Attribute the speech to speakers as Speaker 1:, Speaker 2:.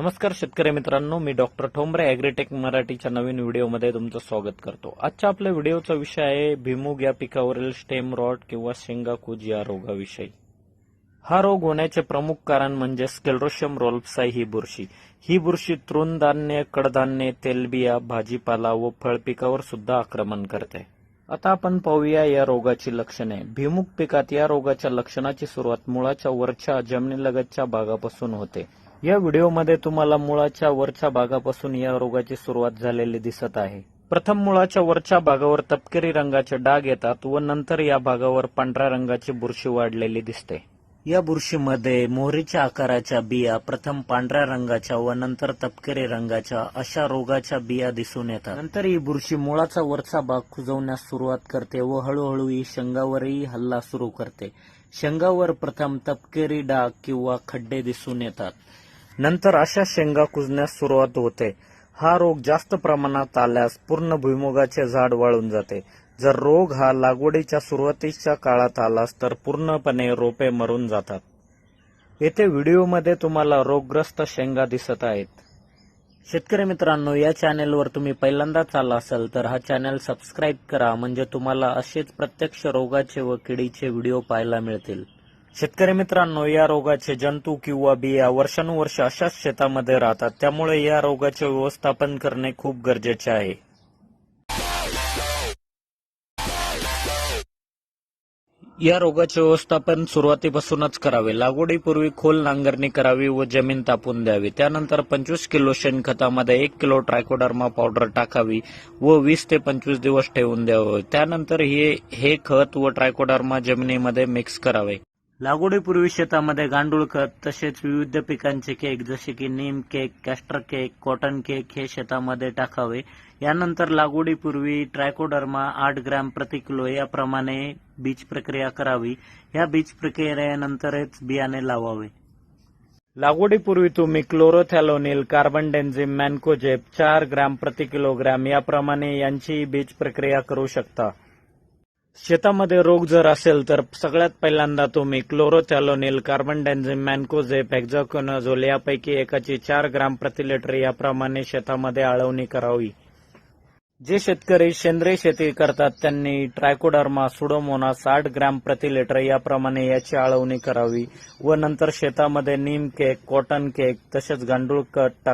Speaker 1: नमस्कार शेतकरी मित्रांनो मी डॉक्टर ठोंबरे अॅग्रीटेक मराठीच्या नवीन व्हिडिओमध्ये तुमचं स्वागत करतो. आजच्या आपल्या व्हिडिओचा विषय आहे भिमुग या पिकावरील स्टेम रॉट किंवा शेंगाकूज या रोगाविषयी. हा रोग होण्याचे प्रमुख कारण म्हणजे स्केलरोशियम रोल्प्साई ही बुरशी. ही बुरशी तृणधान्य कडधान्य तेलबिया भाजीपाला व फळ पिकावर सुद्धा आक्रमण करते. आता आपण पाहूया या रोगाची लक्षणे. भिमुख पिकात या रोगाच्या लक्षणाची सुरुवात मुळाच्या वरच्या जमिनीलगतच्या भागापासून होते. या व्हिडिओमध्ये तुम्हाला मुळाच्या वरच्या भागापासून या रोगाची सुरुवात झालेली दिसत आहे. प्रथम मुळाच्या वरच्या भागावर तपकिरी रंगाचे डाग येतात व नंतर या भागावर पांढऱ्या रंगाची बुरशी वाढलेली दिसते. या बुरशीमध्ये मोहरीच्या आकाराच्या बिया प्रथम पांढऱ्या रंगाच्या व नंतर तपकिरी रंगाच्या अशा रोगाच्या बिया दिसून येतात. नंतर ही बुरशी मुळाचा वरचा भाग खुजवण्यास सुरुवात करते व हळूहळू ही शेंगावरही हल्ला सुरू करते. शेंगावर प्रथम तपकिरी डाग किंवा खड्डे दिसून येतात. नंतर अशा शेंगा कुजण्यास सुरुवात होते. हा रोग जास्त प्रमाणात आल्यास पूर्ण भुईमुगाचे झाड वाळून जाते. जर रोग हा लागवडीच्या सुरुवातीच्या काळात आलास तर पूर्णपणे रोपे मरून जातात. येथे व्हिडिओमध्ये तुम्हाला रोगग्रस्त शेंगा दिसत आहेत. शेतकरी मित्रांनो या चॅनेलवर तुम्ही पहिल्यांदाच आला असाल तर हा चॅनल सबस्क्राईब करा म्हणजे तुम्हाला असेच प्रत्यक्ष रोगाचे व किडीचे व्हिडिओ पाहायला मिळतील. शेतकरी मित्रांनो या रोगाचे जंतू किंवा बिया वर्षानुवर्ष अशाच शेतामध्ये राहतात. त्यामुळे या रोगाचे व्यवस्थापन करणे खूप गरजेचे आहे. या रोगाचे व्यवस्थापन सुरुवातीपासूनच करावे. लागवडीपूर्वी खोल नांगरणी करावी व जमीन तापून द्यावी. त्यानंतर पंचवीस किलो शेणखतामध्ये एक किलो ट्रायकोडर्मा पावडर टाकावी व वीस ते पंचवीस दिवस ठेवून द्यावे. त्यानंतर हे हे खत व ट्रायकोडर्मा जमिनीमध्ये मिक्स करावे. लागवडीपूर्वी शेतामध्ये गांडूळ खत तसेच विविध पिकांचे केक जसे की neem cake castor cake cotton cake हे शेतामध्ये टाकावे. यानंतर लागवडीपूर्वी ट्रायकोडर्मा आठ ग्रॅम प्रति किलो याप्रमाणे बीज प्रक्रिया करावी. या बीज प्रक्रियेनंतरच बियाणे लावावे. लागवडीपूर्वी तुम्ही क्लोरोथॅलोनिल कार्बन डेन्झिम मॅन्कोजेप चार ग्रॅम प्रति किलोग्रॅम याप्रमाणे यांची बीज प्रक्रिया करू शकता. शेतामध्ये रोग जर असेल तर सगळ्यात पहिल्यांदा तुम्ही क्लोरोथॅलोनिल कार्बन डायझिम मॅनकोझेप हेक्झाकोनाझोल यापैकी एकाची चार ग्राम प्रति लिटर याप्रमाणे शेतामध्ये आळवणी करावी. जे शेतकरी सेंद्रिय शेती करतात त्यांनी ट्रायकोडर्मा सुडोमोना साठ ग्रॅम प्रति लिटर याप्रमाणे याची आळवणी करावी व नंतर शेतामध्ये नीम केक कॉटन केक तसेच गांडूळ खत